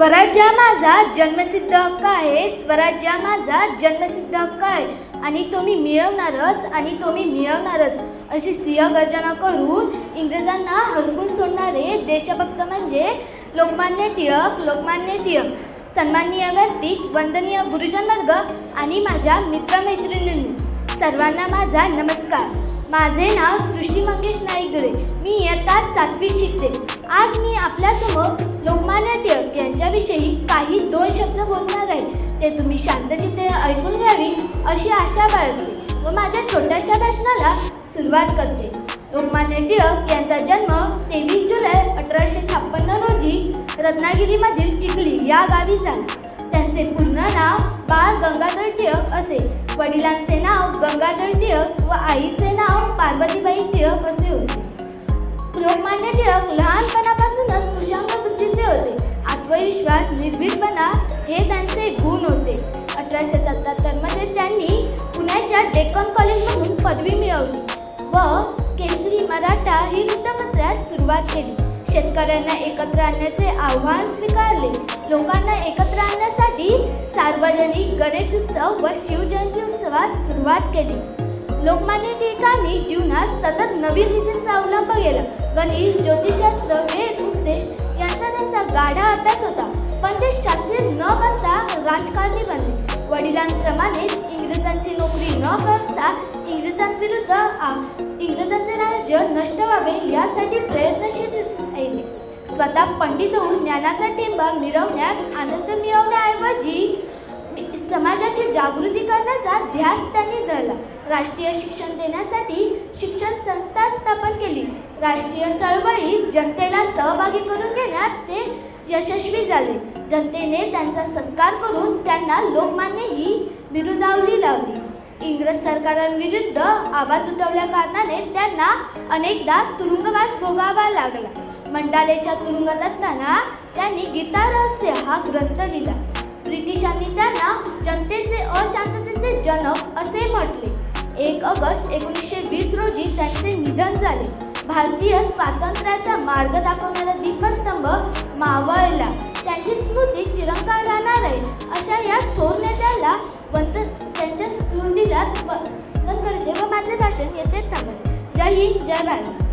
स्वराज्य हा माझा जन्मसिद्ध हक्क आहे स्वराज्य हा माझा जन्मसिद्ध हक्क आहे. आणि तो मी मिळवणारच आणि तो मी मिळवणारच अशी सिंह गर्जना करून इंग्रजांना हरकून सोडणारे देशभक्त म्हणजे लोकमान्य टिळक लोकमान्य टिळक. सन्माननीय व्यासपीठ वंदनीय गुरुजन वर्ग आणि माझ्या मित्रमैत्रिणींनी सर्वांना माझा नमस्कार. माझे नाव सृष्टी मंगेश नाईक दुरे. मी इयत्ता सातवी शिकते. आज मी आपल्यासमोर लोकमान्य टिळक यांच्याविषयी काही दोन शब्द बोलणार आहे. ते तुम्ही शांतचित्ते ऐकून घ्यावी अशी आशा बाळगते व माझ्या छोट्याशा भाषणाला सुरुवात करते. लोकमान्य टिळक यांचा जन्म तेवीस जुलै अठराशे छप्पन्न रोजी रत्नागिरीमधील चिखली या गावी झाला. त्यांचे पूर्ण नाव बाळ गंगाधर टिळक असे. वडिलांचे नाव गंगाधर टिळक व आईचे नाव पार्वतीबाई टिळक असे होते. आत्मविश्वास निर्भीडपणा हे त्यांचे गुण होते. अठराशे सत्याहत्तरमध्ये त्यांनी पुण्याच्या डेक्कन कॉलेजमधून पदवी मिळवली व केसरी मराठा ही वृत्तपत्रात सुरुवात केली. शेतकऱ्यांना एकत्र आणण्याचे आव्हान स्वीकारले. लोकांना एकत्र आणण्यासाठी सार्वजनिक गणेशोत्सव व शिवजयंती उत्सवास सुरुवात केली. लोकमान्य टिळकांनी जीवनात सतत नवीन रीतींचा अवलंब केला. गणित ज्योतिषशास्त्र वेद उपदेश यांचा त्यांचा गाढा अभ्यास होता. न बनता राजकारणी बनले. वडिलांप्रमाणेच इंग्रजांची नोकरी न करता इंग्रजांविरुद्ध इंग्रजांचे राज्य नष्ट व्हावे यासाठी प्रयत्नशील राहिले. स्वतः पंडित होऊन ज्ञानाचा टेंबा मिरवण्यात आनंद मिळवण्याऐवजी समाजाची जागृती करण्याचा ध्यास त्यांनी धरला. राष्ट्रीय शिक्षण देण्यासाठी शिक्षण संस्था स्थापन केली. राष्ट्रीय चळवळीत जनतेला सहभागी करून घेण्यात ते यशस्वी झाले. जनतेने त्यांचा सत्कार करून त्यांना लोकमान्य ही बिरुदावली लावली. इंग्रज सरकारांविरुद्ध आवाज उठवल्या कारणाने त्यांना अनेकदा तुरुंगवास भोगावा लागला. मंडालेच्या तुरुंगात असताना त्यांनी गीता रहस्य हा ग्रंथ लिहिला. ब्रिटिशांनी त्यांना जनतेचे अशांततेचे जनक असे म्हटले. एक ऑगस्ट एकोणीसशे वीस रोजी त्यांचे निधन झाले. भारतीय स्वातंत्र्याचा मार्ग दाखवणारा दीपस्तंभ मावळला. त्यांची स्मृती चिरंकार राहणार आहे अशा या थोर नेत्याला वंद त्यांच्या स्मृतीला वंदन करते व माझे भाषण येथे थांबते जय हिंद जय भारत.